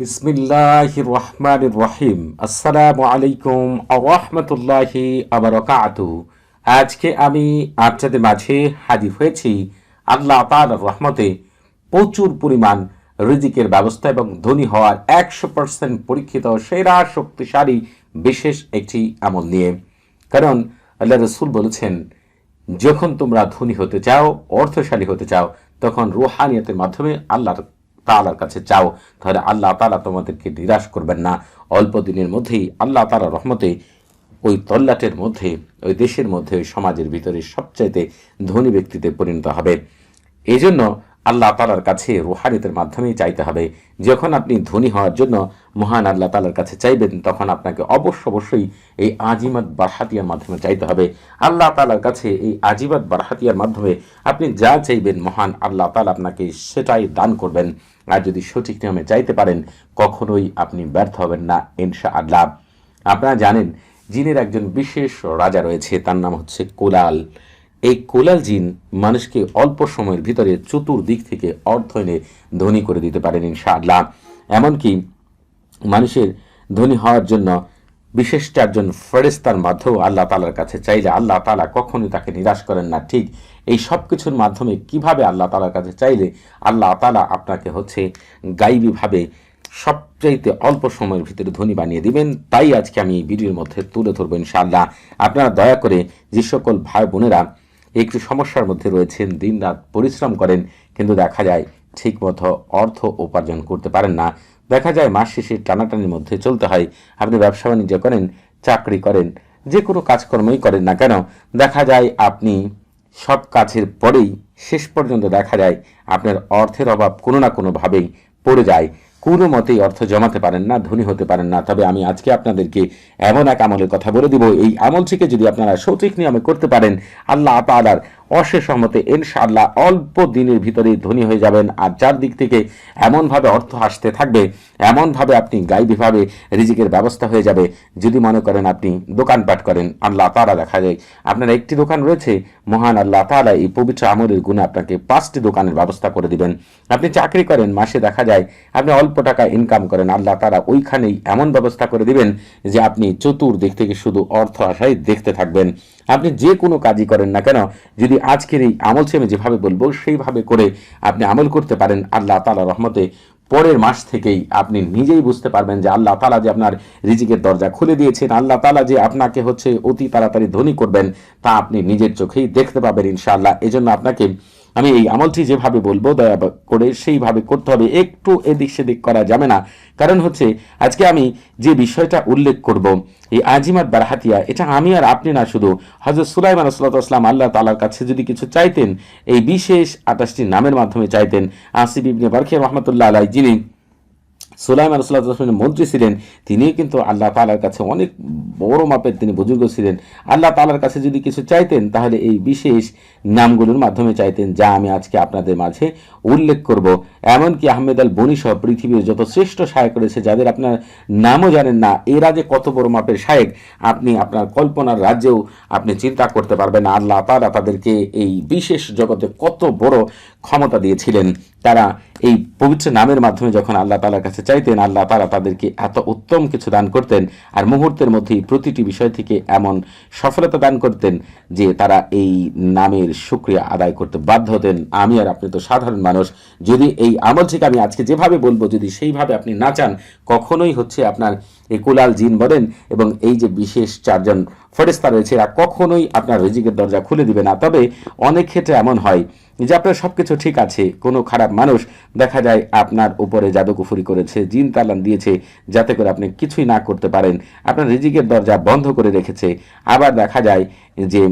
বিসমিল্লাহ রহমান রহিম। আসসালামু আলাইকুম রহমতুল্লাহি আবরকাতু আজকে আমি আপনাদের মাঝে হাজির হয়েছি আল্লাহ তাআলার রহমতে প্রচুর পরিমাণ রিজিকের ব্যবস্থা এবং ধনী হওয়ার একশো পার্সেন্ট পরীক্ষিত, সেরা, শক্তিশালী, বিশেষ একটি আমল নিয়ে। কারণ আল্লাহ রসুল বলেছেন, যখন তোমরা ধনী হতে চাও, অর্থশালী হতে চাও, তখন রুহানিয়তের মাধ্যমে আল্লাহর তালার কাছে চাও, তাহলে আল্লাহ তালা তোমাদেরকে নিরাশ করবেন না। অল্প দিনের মধ্যেই আল্লাহ তালা রহমতে ওই তল্লাটের মধ্যে, ওই দেশের মধ্যে, ওই সমাজের ভিতরে সবচাইতে ধনী ব্যক্তিতে পরিণত হবে। এই জন্য আল্লাহ তালার কাছে রুহানিতের মাধ্যমেই চাইতে হবে। যখন আপনি ধনী হওয়ার জন্য মহান আল্লাহ তালার কাছে চাইবেন, তখন আপনাকে অবশ্য অবশ্যই এই আজিমাত বারহাতিয়ার মাধ্যমে চাইতে হবে। আল্লাহ তালার কাছে এই আজিমাত বারহাতিয়ার মাধ্যমে আপনি যা চাইবেন, মহান আল্লাহ তালা আপনাকে সেটাই দান করবেন। আর যদি সঠিক নিয়মে চাইতে পারেন, কখনোই আপনি ব্যর্থ হবেন না ইনশা আল্লাহ আপনারা জানেন, জিনের একজন বিশেষ রাজা রয়েছে, তার নাম হচ্ছে কোলাল। এই কোলাল জিন মানুষকে অল্প সময়ের ভিতরে চতুর্দিক থেকে অর্থ এনে ধনী করে দিতে পারেন ইনশা আল্লাহ এমনকি মানুষের ধনী হওয়ার জন্য বিশেষ চারজন ফেরেস্তার মাধ্যমেও আল্লাহ তালার কাছে চাইলে আল্লাহ তালা কখনোই তাকে নিরাশ করেন না। ঠিক এই সব কিছুর মাধ্যমে কীভাবে আল্লাহ তালার কাছে চাইলে আল্লাহ তালা আপনাকে হচ্ছে গাইবীভাবে সবচাইতে অল্প সময়ের ভিতরে ধনী বানিয়ে দিবেন? তাই আজকে আমি এই ভিডিওর মধ্যে তুলে ধরবো ইনশাআল্লাহ। আপনারা দয়া করে যে সকল ভাই বোনেরা একটু সমস্যার মধ্যে রয়েছেন দিন রাত পরিশ্রম করেন, কিন্তু দেখা যায় ঠিকমতো অর্থ উপার্জন করতে পারেন না। দেখা যায় মাস শেষে টানাটানির মধ্যে চলতে হয়। আপনি ব্যবসা বাণিজ্য করেন, চাকরি করেন, যে কোনো কাজকর্মই করেন না কেন, দেখা যায় আপনি সব কাজের পরেই শেষ পর্যন্ত দেখা যায় আপনার অর্থের অভাব কোনো না কোনোভাবেই পড়ে যায়। কোনো মতেই অর্থ জমাতে পারেন না, ধনী হতে পারেন না। তবে আমি আজকে আপনাদেরকে এমন এক আমলের কথা বলে দিব। এই আমলটিকে যদি আপনারা সঠিক নিয়মে করতে পারেন, আল্লাহ তালার অশেষ সহমতে ইনশাআল্লাহ অল্প দিনের ভিতরেই ধনী হয়ে যাবেন। আর চারদিক থেকে এমনভাবে অর্থ আসতে থাকবে, এমনভাবে আপনি গাইবীভাবে রিজিকের ব্যবস্থা হয়ে যাবে, যদি মনে করেন আপনি দোকানপাট করেন, আল্লাহ তালা দেখা যায়। আপনার একটি দোকান রয়েছে, মহান আল্লাহ তালা এই পবিত্র আমলের গুণে আপনাকে পাঁচটি দোকানের ব্যবস্থা করে দিবেন। আপনি চাকরি করেন, মাসে দেখা যায় আপনি অল্প টাকা ইনকাম করেন, আল্লাহ তারা ওইখানেই এমন ব্যবস্থা করে দিবেন যে আপনি চতুর্দিক থেকে শুধু অর্থ আশায় দেখতে থাকবেন। আপনি যে কোনো কাজই করেন না কেন, যদি আজকের এই আমল আমি যেভাবে বলব, সেইভাবে করে আপনি আমল করতে পারেন আল্লাহ তালা রহমতে। পরের মাস থেকেই আপনি নিজেই বুঝতে পারবেন যে আল্লাহ তালা যে আপনার রিজিকের দরজা খুলে দিয়েছেন, আল্লাহ তালা যে আপনাকে হচ্ছে অতি তাড়াতাড়ি ধনী করবেন, তা আপনি নিজের চোখেই দেখতে পাবেন ইনশাআল্লাহ। এজন্য আপনাকে আমি এই আমলটি যেভাবে বলব, দয়া করে সেইভাবে করতে হবে। একটু এদিক সেদিক করা যাবে না। কারণ হচ্ছে, আজকে আমি যে বিষয়টা উল্লেখ করব, এই আজিমাত বারহাতিয়া, এটা আমি আর আপনি না শুধু। হজরত সুলাইমান আসলাম আল্লাহ তালার কাছে যদি কিছু চাইতেন, এই বিশেষ আটাশটি নামের মাধ্যমে চাইতেন। আসিফ ইবনে বারখিয়া রহমতুল্লাহ আলাই যিনি সুলাইমান রসুল্লাহ মন্ত্রী ছিলেন তিনি কিন্তু আল্লাহ তালার কাছে অনেক বড় মাপের তিনি বুজুর্গ ছিলেন। আল্লাহ তালার কাছে যদি কিছু চাইতেন, তাহলে এই বিশেষ নামগুলোর মাধ্যমে চাইতেন যা আমি আজকে আপনাদের মাঝে উল্লেখ করব। এমনকি আহমেদ আল বনি সহ পৃথিবীর যত শ্রেষ্ঠ সায়ক রয়েছে, যাদের আপনার নামও জানেন না, এরা যে কত বড় মাপের সায়ক আপনি আপনার কল্পনার রাজ্যেও আপনি চিন্তা করতে পারবেন আল্লাহ তালা তাদেরকে এই বিশেষ জগতে কত বড় ক্ষমতা দিয়েছিলেন। তারা এই পবিত্র নামের মাধ্যমে যখন আল্লাহ তালার কাছে চাইতেন, আল্লাহ তালা তাদেরকে এত উত্তম কিছু দান করতেন আর মুহূর্তের মধ্যেই প্রতিটি বিষয় থেকে এমন সফলতা দান করতেন যে তারা এই নামের সুক্রিয়া আদায় করতে বাধ্য হতেন। আমি আর আপনি তো সাধারণ মানুষ। যদি এই আমল থেকে আমি আজকে যেভাবে বলব, যদি সেইভাবে আপনি না চান, কখনোই হচ্ছে আপনার এই কুলাল জিন বলেন এবং এই যে বিশেষ চারজন ফেরেস্তা রয়েছে এরা কখনোই আপনার রিজিকের দরজা খুলে দিবে না। তবে অনেক ক্ষেত্রে এমন হয় যে আপনার সব কিছু ঠিক আছে, কোনো খারাপ মানুষ দেখা যায় আপনার উপরে জাদুকুফুরি করেছে, জিন তালান দিয়েছে যাতে করে আপনি কিছুই না করতে পারেন। আপনার রিজিকের দরজা বন্ধ করে রেখেছে। আবার দেখা যায় যে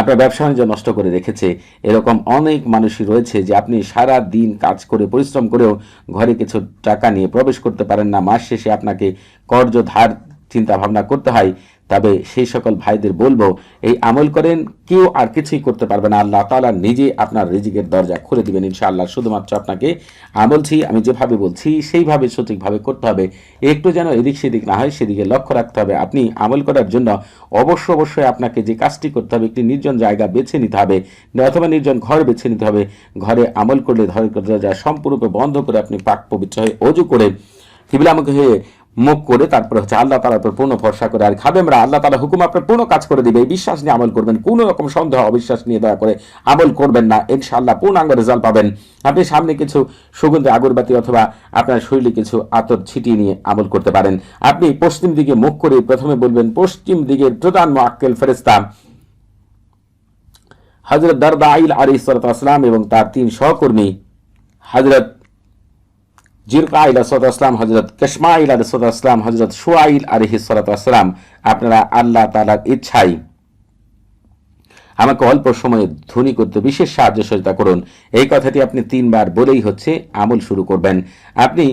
আপনার ব্যবসা বাণিজ্য নষ্ট করে রেখেছে। এরকম অনেক মানুষই রয়েছে যে আপনি সারা দিন কাজ করে, পরিশ্রম করেও ঘরে কিছু টাকা নিয়ে প্রবেশ করতে পারেন না। মাস শেষে আপনাকে কর্জ ধার চিন্তা ভাবনা করতে হয়। তবে সেই সকল ভাইদের বলব, এই আমল করেন, কেউ আর কিছুই করতে পারবে না। আল্লাহ তাআলা নিজে আপনার রিজিকের দরজা খুলে দিবেন ইনশাআল্লাহ। শুধুমাত্র আপনাকে আমলছি আমি যেভাবে বলছি, সেইভাবে সঠিকভাবে করতে হবে। একটু যেন এদিক সেদিক না হয়, সেদিকে লক্ষ্য রাখতে হবে। আপনি আমল করার জন্য অবশ্য অবশ্যই আপনাকে যে কাজটি করতে হবে, একটি নির্জন জায়গা বেছে নিতে হবে, অথবা নির্জন ঘর বেছে নিতে হবে। ঘরে আমল করলে ধরে দরজা সম্পূর্ণরূপে বন্ধ করে আপনি পাক পবিত্র হয়ে অজু করে কিবিলামুখী হয়ে মুখ করে তারপরে হচ্ছে আল্লাহ তালার উপর পূর্ণ ভরসা করে আর খাবেমরা আল্লাহ তালা হুকুম আপনার পূর্ণ কাজ করে দিবে। এই বিশ্বাস নিয়ে আমল করবেন, কোনো রকম সন্দেহ, অবিশ্বাস নিয়ে দয়া করে আমল করবেন না। ইনশাআল্লাহ পূর্ণাঙ্গ রেজাল্ট পাবেন। আপনি সামনে কিছু সুগন্ধি, আগরবাতি অথবা আপনার শরীরে কিছু আতর ছিটিয়ে নিয়ে আমল করতে পারেন। আপনি পশ্চিম দিকে মুখ করে প্রথমে বলবেন, পশ্চিম দিকের প্রধান মোয়াক্কেল ফেরেস্তা হজরত দারদা আইল আলী সালাম এবং তার তিন সহকর্মী হজরত জিরকা ইলা আসলাম হজরত কসমা ইলা আসলাম হজরত সোয়াইল আলহি আসলাম আপনারা আল্লাহ তালার ইচ্ছাই আমাকে অল্প সময়ে ধনী করতে বিশেষ সাহায্য সহযোগিতা করুন। এই কথাটি আপনি তিনবার বলেই হচ্ছে, আমল শুরু করবেন। আপনি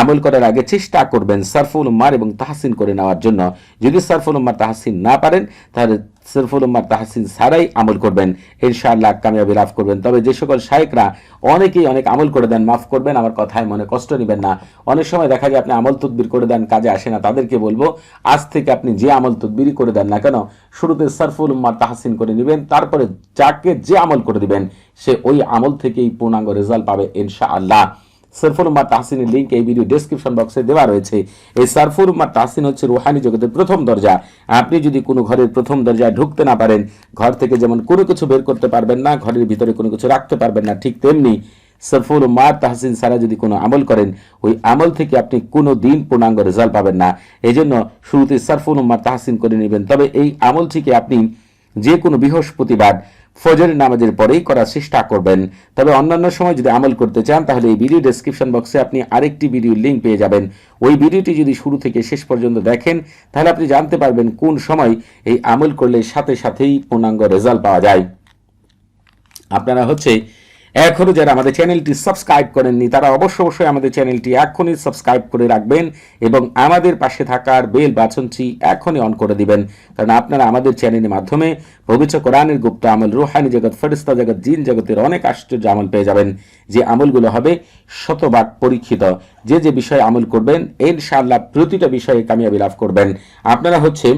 আমল করার আগে চেষ্টা করবেন সারফুল উম্মার এবং তাহসিন করে নেওয়ার জন্য। যদি সারফুল উম্মার তাহসিন না পারেন, তাহলে সরফুল উম্মার তাহসিন ছাড়াই আমল করবেন। ইনশাআল্লাহ কামিয়াবি লাভ করবেন। তবে যে সকল শায়েকরা অনেকেই অনেক আমল করে দেন, মাফ করবেন, আমার কথায় মনে কষ্ট নেবেন না। অনেক সময় দেখা যায় আপনি আমল তদবির করে দেন, কাজে আসে না। তাদেরকে বলব, আজ থেকে আপনি যে আমল তদবিরই করে দেন না কেন, শুরুতে সরফুল উম্মার তাহসিন করে নেবেন, তারপরে যাকে যে আমল করে দিবেন, সে ওই আমল থেকেই পূর্ণাঙ্গ রেজাল্ট পাবে ইনশাআল্লাহ। সারফুর উম্মা তাহসিনের লিঙ্ক এই ভিডিও ডেসক্রিপশন বক্সে দেওয়া রয়েছে। এই সারফুর উম্মা তাহসিন হচ্ছে রুহানি জগতের প্রথম দরজা। আপনি যদি কোনো ঘরের প্রথম দরজায় ঢুকতে না পারেন, ঘর থেকে যেমন কোনো কিছু বের করতে পারবেন না, ঘরের ভিতরে কোনো কিছু রাখতে পারবেন না, ঠিক তেমনি সরফুল উম্মা তাহসিন সারা যদি কোনো আমল করেন, ওই আমল থেকে আপনি কোনো দিন পূর্ণাঙ্গ রেজাল্ট পাবেন না। এই জন্য শুরুতে সারফুল উম্মা তাহসিন করে নেবেন। তবে এই আমল থেকে আপনি যে কোনো বৃহস্পতিবার ফজরের নামাজের পরেই করার চেষ্টা করবেন। তবে অন্যান্য সময় যদি আমল করতে চান, তাহলে এই ভিডিও ডেসক্রিপশন বক্সে আপনি আরেকটি ভিডিও লিঙ্ক পেয়ে যাবেন। ওই ভিডিওটি যদি শুরু থেকে শেষ পর্যন্ত দেখেন, তাহলে আপনি জানতে পারবেন কোন সময় এই আমল করলে সাথে সাথেই পূর্ণাঙ্গ রেজাল্ট পাওয়া যায়। আপনারা হচ্ছে এখনও যারা আমাদের চ্যানেলটি সাবস্ক্রাইব করেননি, তারা অবশ্য অবশ্যই আমাদের চ্যানেলটি এখনই সাবস্ক্রাইব করে রাখবেন এবং আমাদের পাশে থাকার বেল বাছনটি এখনই অন করে দিবেন। কারণ আপনারা আমাদের চ্যানেলের মাধ্যমে পবিত্র কোরআনের গুপ্ত আমল, রুহানি জগৎ ফেরিস্তা জগৎ, জিন জগতের অনেক আশ্চর্য আমল পেয়ে যাবেন। যে আমলগুলো হবে শতভাগ পরীক্ষিত। যে যে বিষয়ে আমল করবেন, ইনশাআল্লাহ প্রতিটা বিষয়ে কামিয়াবি লাভ করবেন। আপনারা হচ্ছে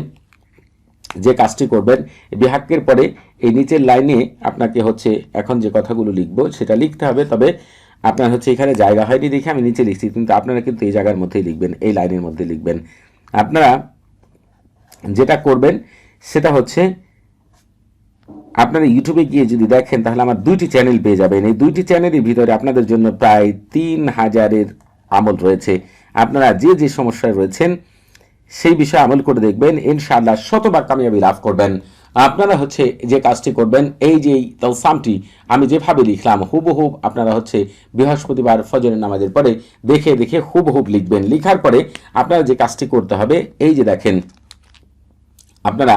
যে কাজটি করবেন বিহাক্যের পরে এই নিচের লাইনে আপনাকে হচ্ছে এখন যে কথাগুলো লিখব সেটা লিখতে হবে। তবে আপনার হচ্ছে এখানে জায়গা হয়নি দেখে আমি নিচে লিখছি, কিন্তু আপনারা কিন্তু এই জায়গার মধ্যেই লিখবেন, এই লাইনের মধ্যে লিখবেন। আপনারা যেটা করবেন সেটা হচ্ছে আপনারা ইউটিউবে গিয়ে যদি দেখেন, তাহলে আমার দুইটি চ্যানেল পেয়ে যাবেন। এই দুইটি চ্যানেলের ভিতরে আপনাদের জন্য প্রায় তিন হাজারের আমল রয়েছে। আপনারা যে যে সমস্যায় রয়েছেন সেই বিষয়ে আমল করে দেখবেন, ইনশাআল্লাহ শতবার কামিয়াবি লাভ করবেন। আপনারা হচ্ছে যে কাজটি করবেন, এই যে তলসামটি আমি যেভাবে লিখলাম হুবহুব আপনারা হচ্ছে বৃহস্পতিবার ফজরের নামাজের পরে দেখে দেখে হুবহুব লিখবেন। লিখার পরে আপনারা যে কাজটি করতে হবে, এই যে দেখেন, আপনারা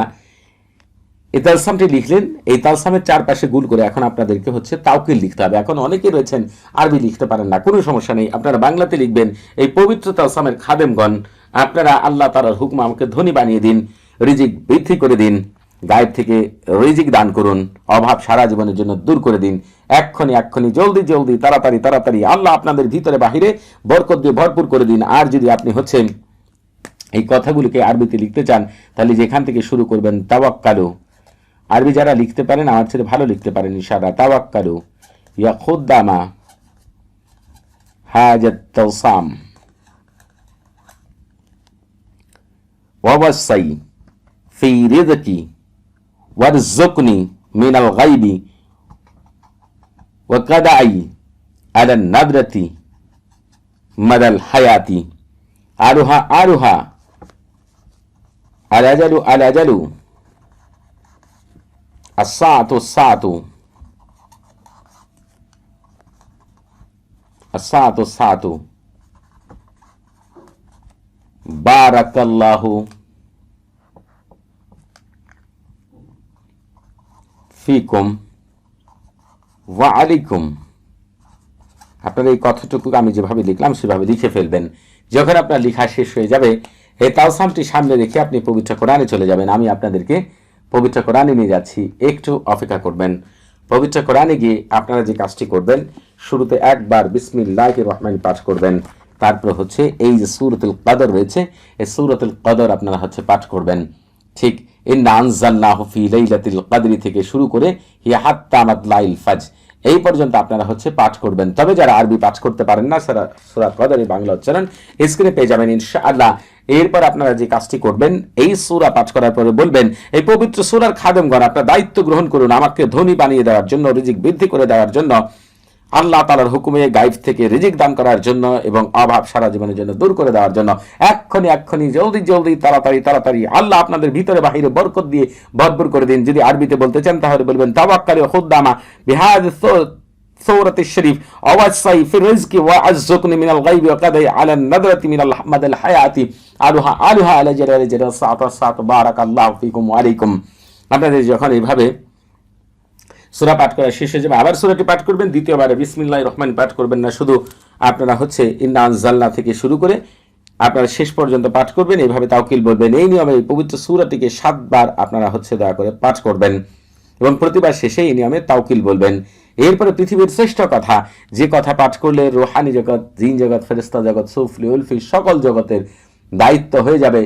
এই তালসামটি লিখলেন, এই তালসামের চারপাশে গুল করে এখন আপনাদেরকে হচ্ছে তাওকিল লিখতে হবে। এখন অনেকেই রয়েছেন, আরবি লিখতে পারেন না, কোনো সমস্যা নেই। আপনারা বাংলাতে লিখবেন, এই পবিত্র তালসামের খাদেমগণ আপনারা আল্লাহ তালার হুকুম আমাকে ধনী বানিয়ে দিন, রিজিক বৃদ্ধি করে দিন, গায়েব থেকে রিজিক দান করুন, অভাব সারা জীবনের জন্য দূর করে দিন। এক্ষণি এক্ষণি জলদি জলদি, তাড়াতাড়ি তাড়াতাড়ি, আল্লাহ আপনাদের ভিতরে, বাহিরে বরকত দিয়ে ভরপুর করে দিন। আর যদি আপনি হচ্ছেন এই কথাগুলিকে আরবিতে লিখতে চান, তাহলে যেখান থেকে শুরু করবেন, তাওয়াক্কালু। আরবি যারা লিখতে পারেন, আমার ছেলে ভালো লিখতে পারেন ইশারা তাওয়াক্কালু। ইয়া খুদ্দামা হাজাত তাওসাম। ووصي في رزقي وارزقني من الغيب وقدعي على النذرة مدى الحياة. أروها أروها. الأجل الأجل. الساعة الساعة. الساعة الساعة. বারাকাল্লাহু ফিকুম ওয়া আলাইকুম। আপনার এই কথাটুকু আমি যেভাবে লিখলাম, সেভাবে লিখে ফেলবেন। যখন আপনার লেখা শেষ হয়ে যাবে এই তাওসামটি সামনে রেখে আপনি পবিত্র কোরআনে চলে যাবেন। আমি আপনাদেরকে পবিত্র কোরআনে নিয়ে যাচ্ছি। একটু অপেক্ষা করবেন। পবিত্র কোরআনে গিয়ে আপনারা যে কাজটি করবেন, শুরুতে একবার বিসমিল্লাহ রহমান পাঠ করবেন। তারপর হচ্ছে এই যে সুরতুল কদর রয়েছে, এই সুরতুল কদর আপনারা হচ্ছে পাঠ করবেন। ঠিক কদরি থেকে শুরু করে হিয়া ফাজ এই পর্যন্ত আপনারা হচ্ছে পাঠ করবেন। তবে যারা আরবি পাঠ করতে পারেন না, সারা সুরা কদরি বাংলা উচ্চারণ স্ক্রিনে পেয়ে যাবেন ইনশাআল্লাহ। এরপর আপনারা যে কাজটি করবেন, এই সুরা পাঠ করার পরে বলবেন, এই পবিত্র সুরার খাদেমগণ, আপনার দায়িত্ব গ্রহণ করুন আমাকে ধনী বানিয়ে দেওয়ার জন্য, রিজিক বৃদ্ধি করে দেওয়ার জন্য। আল্লাহ তালার হুকুমে গাইফ থেকে রিজিক দান করার জন্য এবং অভাব সারা জীবনের জন্য দূর করে দেওয়ার জন্য এক্ষণি এক্ষণি জলদি জলদি তাড়াতাড়ি তাড়াতাড়ি আল্লাহ আপনাদের ভিতরে বাহিরে বরকত দিয়ে ভরপুর করে দিন যদি আরবিতে বলতে চান তাহলে বলবেন তাবাক্কালি খুদ্দামা বিহাদ ثورة الشريف أوسعي في الرزق وأرزقني من الغيب وقضي على النذرة من الحمد الحياة আলুহা আলুহা আলা জালালি জালাল সাত সাত বারাক আল্লাহ ফিকুম ওয়ালাইকুম আপনাদের যখন এইভাবে সুরা পাঠ করা শেষ হয়ে যাবে। আবার সুরাটি পাঠ করবেন, দ্বিতীয়বারে বিসমিল্লাহ রহমান পাঠ করবেন না। শুধু আপনারা হচ্ছে ইন্না আনজাল্লা থেকে শুরু করে আপনারা শেষ পর্যন্ত পাঠ করবেন এইভাবে তাওকিল বলবেন। এই নিয়মে এই পবিত্র সুরাটিকে সাতবার আপনারা হচ্ছে দয়া করে পাঠ করবেন এবং প্রতিবার শেষে এই নিয়মে তাওকিল বলবেন। এরপরে পৃথিবীর শ্রেষ্ঠ কথা, যে কথা পাঠ করলে রোহানি জগৎ, জিন জগৎ ফেরিস্তা জগৎ, সুফলি, উলফি সকল জগতের দায়িত্ব হয়ে যাবে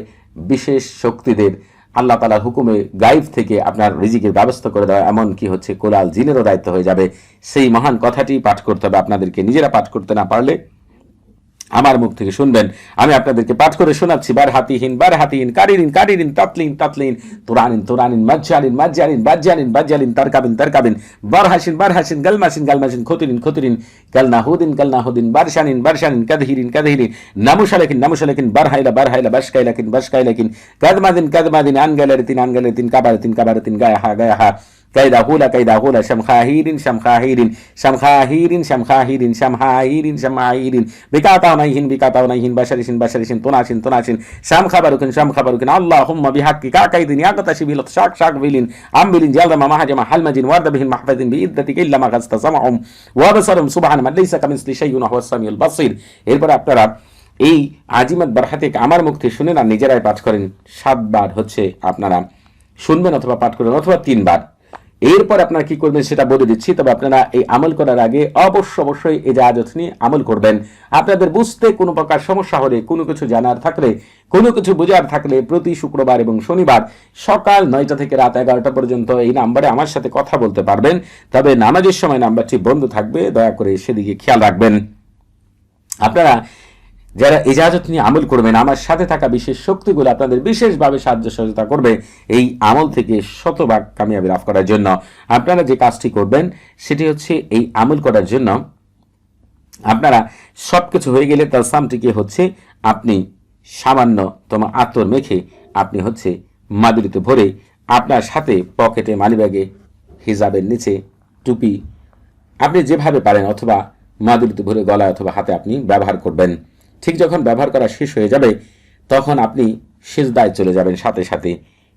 বিশেষ শক্তিদের। আল্লাহ তালার হুকুমে গাইব থেকে আপনার রিজিকের ব্যবস্থা করে দেওয়া, এমন কি হচ্ছে? কোলাল জিনেরও দায়িত্ব হয়ে যাবে। সেই মহান কথাটি পাঠ করতে হবে। আপনাদেরকে নিজেরা পাঠ করতে না পারলে আমার মুখ থেকে শুনবেন। আমি আপনাদেরকে পাঠ করে শোনাচ্ছি, বার হাতিহীন বার হাতিহীন কারিরিন কারিরিন তাতলিন তাতলিন, তোরানিন তোরানিন, মাজ্জালিন মাজ্জালিন, বাজ্জালিন বাজ্জালিন, তারকাবিন তারকাবিন, বার হাসিন বার হাসিন, গালমাসিন গালমাসিন, খতিরিন খতিরিন কালনাহুদিন কালনাহুদিন বারশানিন বারশানিন, কাদহিরিন কাদহিরিন, নামুশালাকিন নামুশালাকিন বার হাইলা বাসকাইলাকিন বাসকাইলাকিন, কাদমাদিন কাদমাদিন আনগালারিতিন আনগালারিতিন কাবারিতিন কাবারিতিন গায়াহা গায়াহা কাইদাহুলা কাইদাহুলা শামখাহিরিন শামখাহিরিন শামখাহিরিন শামখাহিরিন শামহাহিরিন শামহাহিরিন বিকাতাউনাইহিন বিকাতাউনাইহিন বাশারিসিন বাশারিসিন তুনাসিন তুনাসিন শাম খাবারুকিন শাম খাবারুকিন আল্লাহুম্মা বিহাক্কি কাকাইদিন ইয়াকতাশি বিলত শাক শাক বিলিন আমবিলিন জালমা মাহাজমা হালমাজিন ওয়ার্দাবিহিন মাহফাজিন বিইদ্দাতিক ইল্লা মা গাজতা সামাহুম ওয়া বাসারুম সুবহান মান লাইসা কামিসলি শাইউন ওয়া হুয়াস বাসীর এরপর আপনারা এই আজিমাত বারহাতিক আমার মুক্তি শুনে না নিজেরাই পাঠ করেন। সাতবার হচ্ছে আপনারা শুনবেন অথবা পাঠ করেন, অথবা তিনবার। এরপর আপনারা কি করবেন সেটা বলে দিচ্ছি, তবে আপনারা এই আমল করার আগে অবশ্য অবশ্যই এই জাহাজত নিয়ে আমল করবেন। আপনাদের বুঝতে কোনো প্রকার সমস্যা হলে, কোনো কিছু জানার থাকলে, কোনো কিছু বোঝার থাকলে প্রতি শুক্রবার এবং শনিবার সকাল নয়টা থেকে রাত এগারোটা পর্যন্ত এই নাম্বারে আমার সাথে কথা বলতে পারবেন। তবে নামাজের সময় নাম্বারটি বন্ধ থাকবে, দয়া করে সেদিকে খেয়াল রাখবেন। আপনারা যারা ইজাজত নিয়ে আমল করবেন, আমার সাথে থাকা বিশেষ শক্তিগুলো আপনাদের বিশেষভাবে সাহায্য সহযোগিতা করবে এই আমল থেকে শতভাগ কামিয়াবি লাভ করার জন্য। আপনারা যে কাজটি করবেন, সেটি হচ্ছে এই আমল করার জন্য আপনারা সব কিছু হয়ে গেলে তার সামটিকে হচ্ছে আপনি সামান্য তোমার আতর মেখে আপনি হচ্ছে মাদুরিতে ভরে আপনার সাথে পকেটে মানিব্যাগে, হিজাবের নিচে, টুপি, আপনি যেভাবে পারেন অথবা মাদুরিতে ভরে গলায় অথবা হাতে আপনি ব্যবহার করবেন। ঠিক যখন ব্যবহার করা শেষ হয়ে যাবে, তখন আপনি সেজদায় চলে যাবেন সাথে সাথে।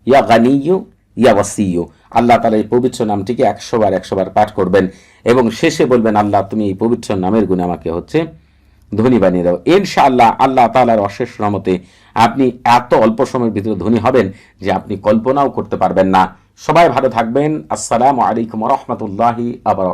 ইয়া গানিয়ু ইয়া ওয়াসিয়ু আল্লাহ তালা এই পবিত্র নামটিকে একশো বার একশো বার পাঠ করবেন এবং শেষে বলবেন, আল্লাহ, তুমি এই পবিত্র নামের গুণে আমাকে হচ্ছে ধনী বানিয়ে দাও। ইনশাআল্লাহ আল্লাহ তালার অশেষ রহমতে আপনি এত অল্প সময়ের ভিতরে ধনী হবেন যে আপনি কল্পনাও করতে পারবেন না। সবাই ভালো থাকবেন। আসসালামু আলাইকুম রহমতুল্লাহি আবার